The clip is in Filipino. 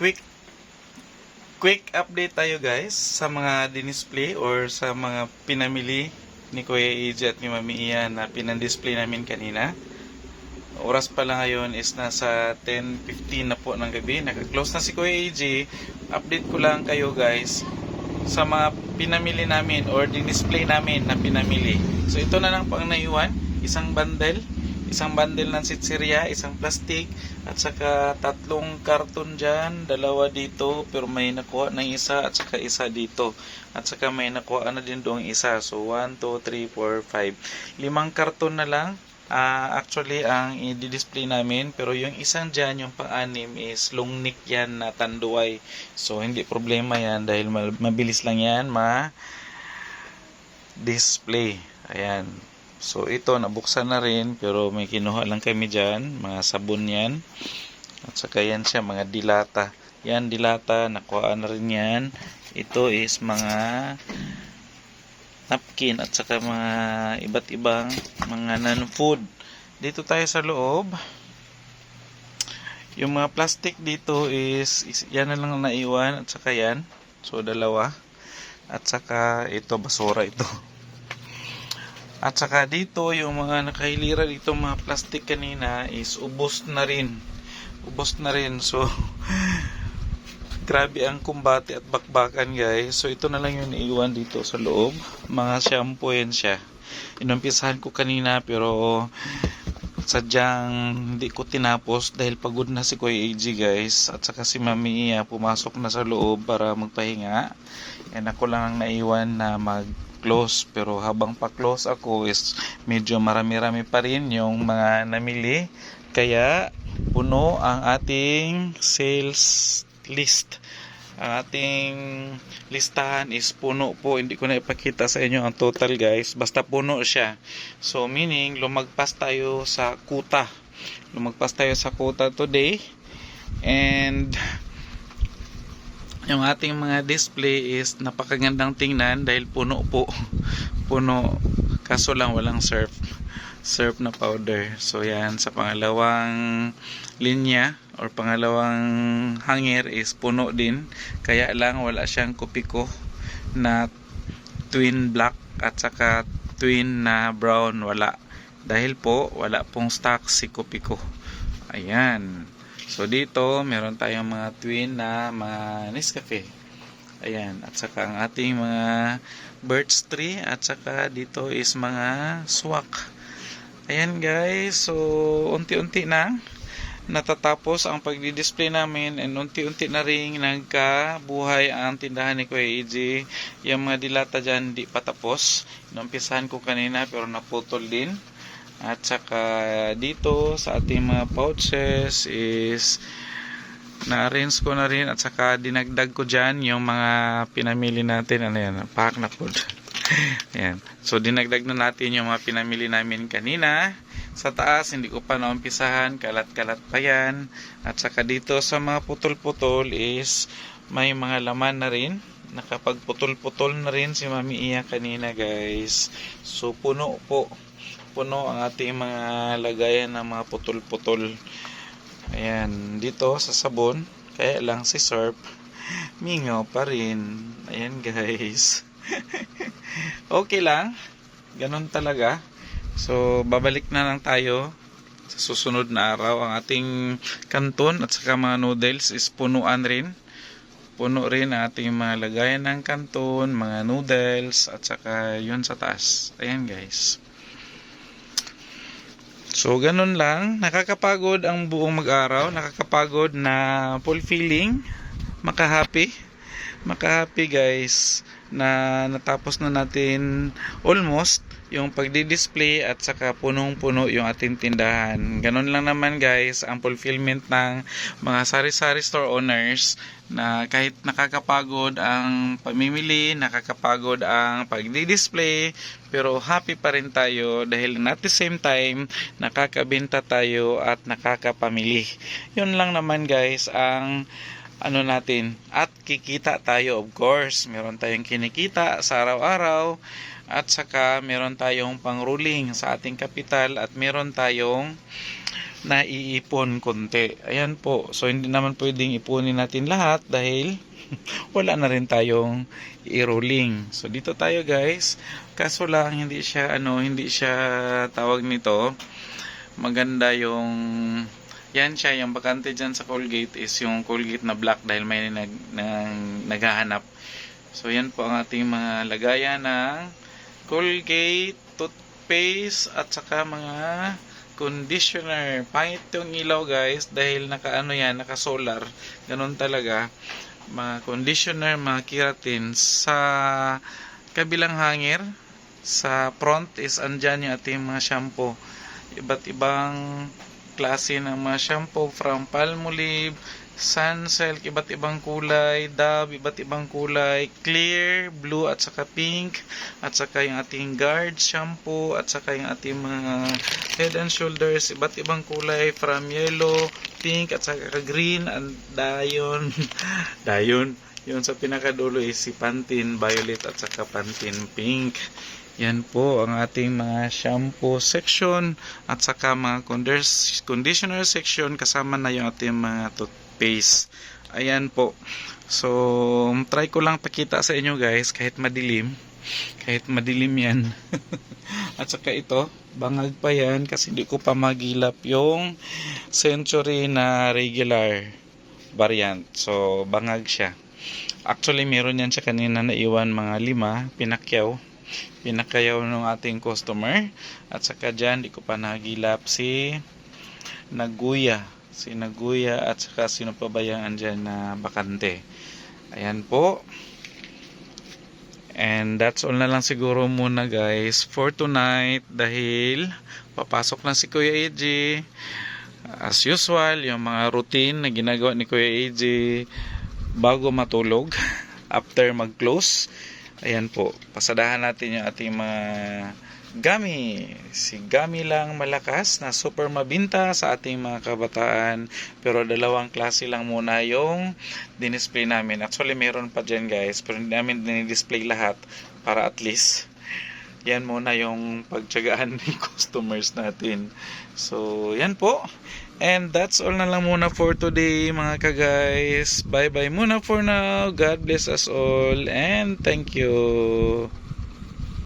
quick quick update tayo guys sa mga dinisplay or sa mga pinamili ni Kuya AJ at ni Mami Ian na pinandisplay namin kanina. Oras pa lang ngayon is nasa 10.15 na po ng gabi. Naka-close na si Kuya AJ. Update ko lang kayo guys sa mga pinamili namin or dinisplay namin na pinamili. So ito na lang po ang naiwan. Isang bundle isang bundle ng sitseria, isang plastic, at saka tatlong karton dyan, dalawa dito, pero may nakuha ng isa, at saka isa dito. At saka may nakuha na din doong isa. So, 1, 2, 3, 4, 5. Limang karton na lang. Ah, actually, ang i-display namin, pero yung isang dyan, yung pang-anim is long neck yan na tanduay. So, hindi problema yan dahil mabilis lang yan ma display. Ayan. So ito nabuksan na rin pero may kinuha lang kami dyan, mga sabon yan. At saka yan siya mga dilata. Yan dilata, nakuha na rin yan. Ito is mga napkin at saka mga iba't ibang mga non-food. Dito tayo sa loob. Yung mga plastic dito is, is yan na lang naiwan at saka yan. So dalawa. At saka ito basura ito. At saka dito, yung mga nakahilira dito mga plastic kanina is ubos na rin. Ubos na rin. So, grabe ang kumbate at bakbakan guys. So, ito na lang yung iiwan dito sa loob. Mga shampoo yan siya. Inumpisahan ko kanina pero sadyang hindi ko tinapos dahil pagod na si Kuya AG guys at saka si Mami Iya pumasok na sa loob para magpahinga and ako lang ang naiwan na mag close pero habang pa close ako is medyo marami-rami pa rin yung mga namili. Kaya puno ang ating sales list. Ang ating listahan is puno po. Hindi ko na ipakita sa inyo ang total guys. Basta puno siya. So meaning lumagpas tayo sa kuta. Lumagpas tayo sa kuta today. And yung ating mga display is napakagandang tingnan dahil puno po. Puno. Kaso lang walang surf. Surf na powder. So yan. Sa pangalawang linya or pangalawang hanger is puno din. Kaya lang wala siyang kopiko na twin black at saka twin na brown. Wala. Dahil po wala pong stock si kopiko ayan So dito, meron tayong mga twin na mga Nescafe. Ayan, at saka ang ating mga birch tree at saka dito is mga swak. Ayan guys, so unti-unti na natatapos ang pagdi-display namin and unti-unti na rin nagkabuhay ang tindahan ni Kuya EJ. Yung mga dilata dyan di pa tapos. Inumpisahan ko kanina pero naputol din. At saka dito sa ating mga pouches is na-arrange ko na rin at saka dinagdag ko dyan yung mga pinamili natin. Ano yan? Pack na food. Ayan. So dinagdag na natin yung mga pinamili namin kanina. Sa taas, hindi ko pa naumpisahan. Kalat-kalat pa yan. At saka dito sa mga putol-putol is may mga laman na rin. Nakapagputol-putol na rin si Mami Iya kanina guys. So puno po puno ang ating mga lagayan ng mga putol-putol. Ayan, dito sa sabon, kaya lang si Surf, mingaw pa rin. Ayan guys. okay lang. Ganon talaga. So, babalik na lang tayo sa susunod na araw. Ang ating kanton at saka mga noodles is punuan rin. Puno rin ang ating mga lagayan ng kanton, mga noodles, at saka yun sa taas. Ayan guys. So, ganun lang. Nakakapagod ang buong mag-araw. Nakakapagod na fulfilling. Makahappy. Makahappy guys na natapos na natin almost yung pagdi-display at saka punong-puno yung ating tindahan. Ganun lang naman guys ang fulfillment ng mga sari-sari store owners na kahit nakakapagod ang pamimili, nakakapagod ang pagdi-display, pero happy pa rin tayo dahil at the same time nakakabenta tayo at nakakapamili. Yun lang naman guys ang ano natin at kikita tayo of course meron tayong kinikita sa araw-araw at saka meron tayong pang-ruling sa ating kapital at meron tayong naiipon konti. Ayan po. So hindi naman pwedeng ipunin natin lahat dahil wala na rin tayong i-rolling. So dito tayo guys. Kaso lang hindi siya ano, hindi siya tawag nito. Maganda yung yan siya, yung bakante dyan sa Colgate is yung Colgate na black dahil may nag, nang, naghahanap. So yan po ang ating mga lagayan ng Colgate, toothpaste at saka mga conditioner. Pangit yung ilaw guys dahil naka ano yan, naka solar. Ganun talaga. Mga conditioner, mga keratin sa kabilang hanger sa front is andyan yung ating mga shampoo. Iba't ibang klase ng mga shampoo from Palmolive, Sunsilk, iba't ibang kulay, Dove, iba't ibang kulay, clear, blue at saka pink, at saka yung ating guard shampoo, at saka yung ating mga head and shoulders, iba't ibang kulay from yellow, pink, at saka green, and dayon, dayon, yun sa pinakadulo is si Pantene Violet at saka Pantene Pink. Yan po ang ating mga shampoo section at saka mga conditioner section kasama na yung ating mga toothpaste. Ayan po. So, try ko lang pakita sa inyo guys kahit madilim. Kahit madilim yan. at saka ito, bangag pa yan kasi hindi ko pa magilap yung century na regular variant. So, bangag siya. Actually, meron yan siya kanina na iwan mga lima, pinakyaw pinakayaw ng ating customer. At saka dyan di ko pa nagilap si Naguya. Si Naguya at saka sino pa ba yan andyan na bakante. Ayan po. And that's all na lang siguro muna guys for tonight. Dahil papasok na si Kuya AJ as usual yung mga routine na ginagawa ni Kuya AJ bago matulog after mag-close Ayan po, pasadahan natin yung ating mga gami. Si gami lang malakas na super mabinta sa ating mga kabataan. Pero dalawang klase lang muna yung dinisplay namin. Actually, meron pa dyan guys. Pero hindi namin dinidisplay lahat para at least yan muna yung pagtsagaan ng customers natin. So, yan po. And that's all na lang muna for today mga ka-guys. Bye-bye muna for now. God bless us all and thank you.